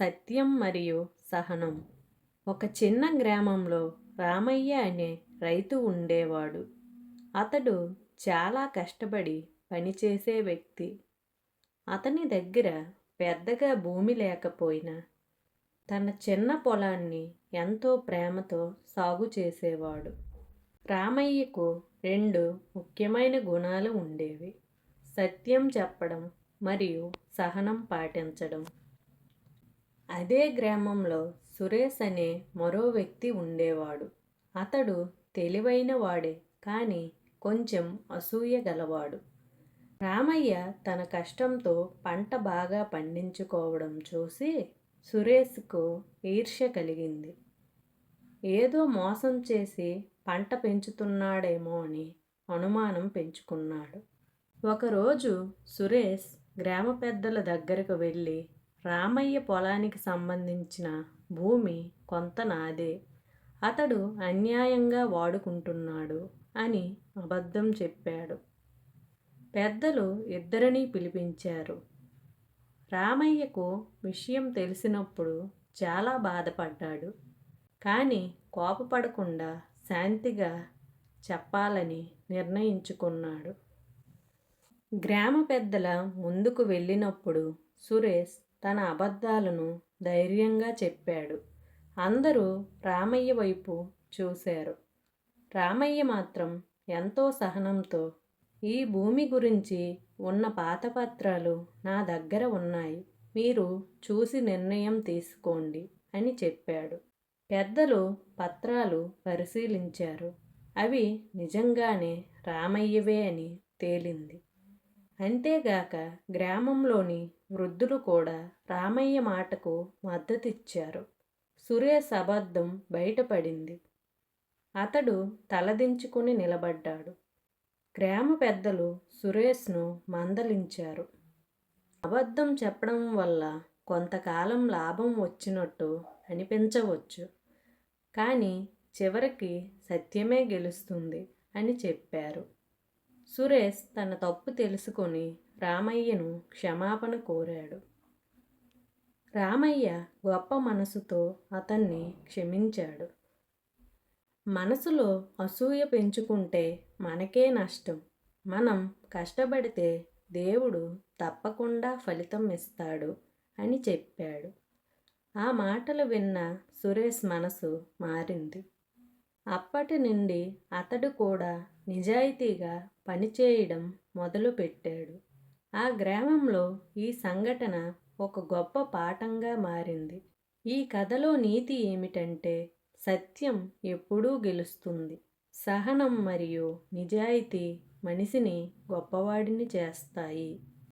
సత్యం మరియు సహనం. ఒక చిన్న గ్రామంలో రామయ్య అనే రైతు ఉండేవాడు. అతడు చాలా కష్టపడి పనిచేసే వ్యక్తి. అతని దగ్గర పెద్దగా భూమి లేకపోయినా తన చిన్న పొలాన్ని ఎంతో ప్రేమతో సాగు చేసేవాడు. రామయ్యకు రెండు ముఖ్యమైన గుణాలు ఉండేవి. సత్యం చెప్పడం మరియు సహనం పాటించడం. అదే గ్రామంలో సురేష్ అనే మరో వ్యక్తి ఉండేవాడు. అతడు తెలివైన వాడే కానీ కొంచెం అసూయ గలవాడు. రామయ్య తన కష్టంతో పంట బాగా పండించుకోవడం చూసి సురేష్కు ఈర్ష్య కలిగింది. ఏదో మోసం చేసి పంట పెంచుతున్నాడేమో అని అనుమానం పెంచుకున్నాడు. ఒకరోజు సురేష్ గ్రామ పెద్దల దగ్గరకు వెళ్ళి రామయ్య పొలానికి సంబంధించిన భూమి కొంత నాదే. అతడు అన్యాయంగా వాడుకుంటున్నాడు అని అబద్ధం చెప్పాడు. పెద్దలు ఇద్దరినీ పిలిపించారు. రామయ్యకు విషయం తెలిసినప్పుడు చాలా బాధపడ్డాడు. కానీ కోపపడకుండా శాంతిగా చెప్పాలని నిర్ణయించుకున్నాడు. గ్రామ పెద్దల ముందుకు వెళ్ళినప్పుడు సురేష్ తన అబద్ధాలను ధైర్యంగా చెప్పాడు. అందరూ రామయ్య వైపు చూశారు. రామయ్య మాత్రం ఎంతో సహనంతో ఈ భూమి గురించి ఉన్న పాత పత్రాలు నా దగ్గర ఉన్నాయి. మీరు చూసి నిర్ణయం తీసుకోండి అని చెప్పాడు. పెద్దలు పత్రాలు పరిశీలించారు. అవి నిజంగానే రామయ్యవే అని తేలింది. అంతేగాక గ్రామంలోని వృద్ధులు కూడా రామయ్య మాటకు మద్దతిచ్చారు. సురేష్ అబద్ధం బయటపడింది. అతడు తలదించుకుని నిలబడ్డాడు. గ్రామ పెద్దలు సురేష్ను మందలించారు. అబద్ధం చెప్పడం వల్ల కొంతకాలం లాభం వచ్చినట్టు అనిపించవచ్చు. కానీ చివరికి సత్యమే గెలుస్తుంది అని చెప్పారు. సురేష్ తన తప్పు తెలుసుకొని రామయ్యను క్షమాపణ కోరాడు. రామయ్య గొప్ప మనసుతో అతన్ని క్షమించాడు. మనసులో అసూయ పెంచుకుంటే మనకే నష్టం. మనం కష్టపడితే దేవుడు తప్పకుండా ఫలితం ఇస్తాడు అని చెప్పాడు. ఆ మాటలు విన్న సురేష్ మనసు మారింది. అప్పటి నుండి అతడు కూడా నిజాయితీగా పనిచేయడం మొదలుపెట్టాడు. ఆ గ్రామంలో ఈ సంఘటన ఒక గొప్ప పాఠంగా మారింది. ఈ కథలో నీతి ఏమిటంటే సత్యం ఎప్పుడూ గెలుస్తుంది. సహనం మరియు నిజాయితీ మనిషిని గొప్పవాడిని చేస్తాయి.